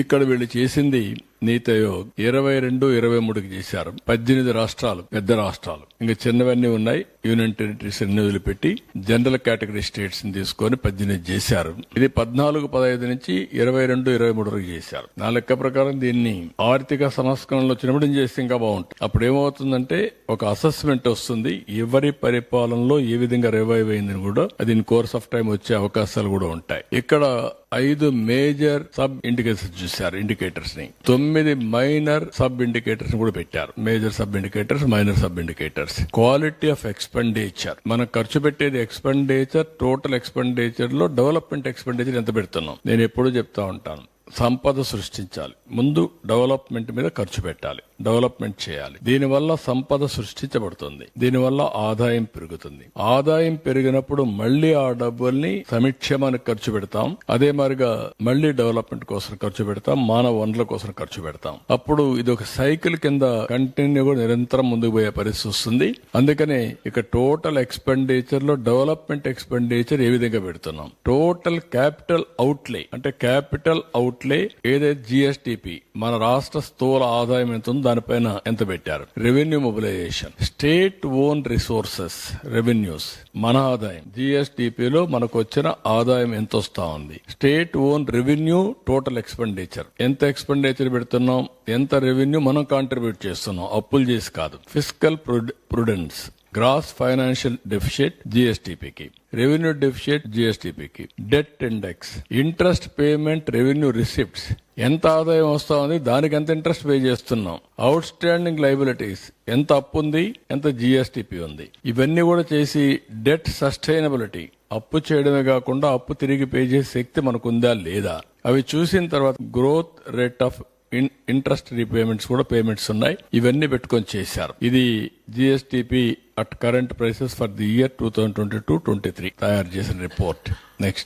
ఇక్కడ వీళ్ళు చేసింది నీతి ఆయోగ్ ఇరవై రెండు ఇరవై మూడుకి చేశారు. పద్దెనిమిది రాష్ట్రాలు పెద్ద రాష్ట్రాలు. ఇంకా చిన్నవన్నీ ఉన్నాయి. యూనియన్ టెరిటరీస్ అన్ని వదిలిపెట్టి జనరల్ కేటగిరీ స్టేట్స్ని తీసుకొని పద్దెనిమిది చేశారు. ఇది పద్నాలుగు పదహైదు నుంచి ఇరవై రెండు ఇరవై మూడు వరకు చేశారు. నా లెక్క ప్రకారం దీన్ని ఆర్థిక సంస్కరణలు వచ్చినప్పుడు చేస్తే ఇంకా బాగుంటుంది. అప్పుడు ఏమవుతుందంటే ఒక అసెస్మెంట్ వస్తుంది. ఎవరి పరిపాలనలో ఏ విధంగా రివైవ్ అయిందని కూడా అది ఇన్ కోర్స్ ఆఫ్ టైం వచ్చే అవకాశాలు కూడా ఉంటాయి. ఇక్కడ ఐదు మేజర్ సబ్ ఇండికేటర్స్ చూశారు ఇండికేటర్స్ని. తొమ్మిది మైనర్ సబ్ ఇండికేటర్స్ కూడా పెట్టారు. Major sub indicators minor sub indicators. Quality of expenditure. మనం ఖర్చు పెట్టేది ఎక్స్పెండిచర్ టోటల్ ఎక్స్పెండిచర్లో డెవలప్మెంట్ ఎక్స్పెండిచర్ ఎంత పెడుతున్నాం? నేను ఎప్పుడూ చెప్తా ఉంటాను. సంపద సృష్టించాలి. ముందు డెవలప్మెంట్ మీద ఖర్చు పెట్టాలి. డెవలప్మెంట్ చేయాలి. దీనివల్ల సంపద సృష్టించబడుతుంది. దీనివల్ల ఆదాయం పెరుగుతుంది. ఆదాయం పెరిగినప్పుడు మళ్ళీ ఆ డబ్బుల్ని సమిక్షేమానికి ఖర్చు పెడతాం. అదే మాదిరిగా మళ్ళీ డెవలప్మెంట్ కోసం ఖర్చు పెడతాం. మానవ వనరుల కోసం ఖర్చు పెడతాం. అప్పుడు ఇది ఒక సైకిల్ కింద కంటిన్యూ కూడా నిరంతరం ముందుకు పోయే పరిస్థితి వస్తుంది. అందుకనే ఇక టోటల్ ఎక్స్పెండిచర్లో డెవలప్మెంట్ ఎక్స్పెండిచర్ ఏ విధంగా పెడుతున్నాం? టోటల్ క్యాపిటల్ అవుట్లే అంటే క్యాపిటల్ అవుట్లే ఏదైతే జిఎస్టిపి మన రాష్ట్ర స్థూల ఆదాయం ఎంత ఉందో దానిపైన ఎంత పెట్టారు? Revenue mobilisation state own resources revenues మన ఆదాయం. జిఎస్టిపిలో మనకు వచ్చిన ఆదాయం ఎంత వస్తా ఉంది? State own revenue total expenditure ఎంత ఎక్స్పెండిచర్ పెడుతున్నాం? ఎంత రెవెన్యూ మనం కాంట్రిబ్యూట్ చేస్తున్నాం? అప్పులు చేసి కాదు. Fiscal prudence gross financial deficit జిఎస్టిపికి. Revenue deficit జిఎస్టిపికి. Debt index. Interest payment revenue receipts. ఎంత ఆదాయం వస్తా ఉంది దానికి ఎంత ఇంట్రెస్ట్ పే చేస్తున్నాం. అవుట్ స్టాండింగ్ లైబిలిటీస్ ఎంత అప్పు ఉంది ఎంత జిఎస్టిపి ఉంది. ఇవన్నీ కూడా చేసి డెట్ సస్టైనబిలిటీ. అప్పు చేయడమే కాకుండా అప్పు తిరిగి పే చేసే శక్తి మనకుందా లేదా? అవి చూసిన తర్వాత growth rate of interest repayments కూడా పేమెంట్స్ ఉన్నాయి. ఇవన్నీ పెట్టుకొని చేశారు. ఇది GSDP at current prices for the year two thousand twenty two twenty three. తయారు చేసిన రిపోర్ట్. నెక్స్ట్.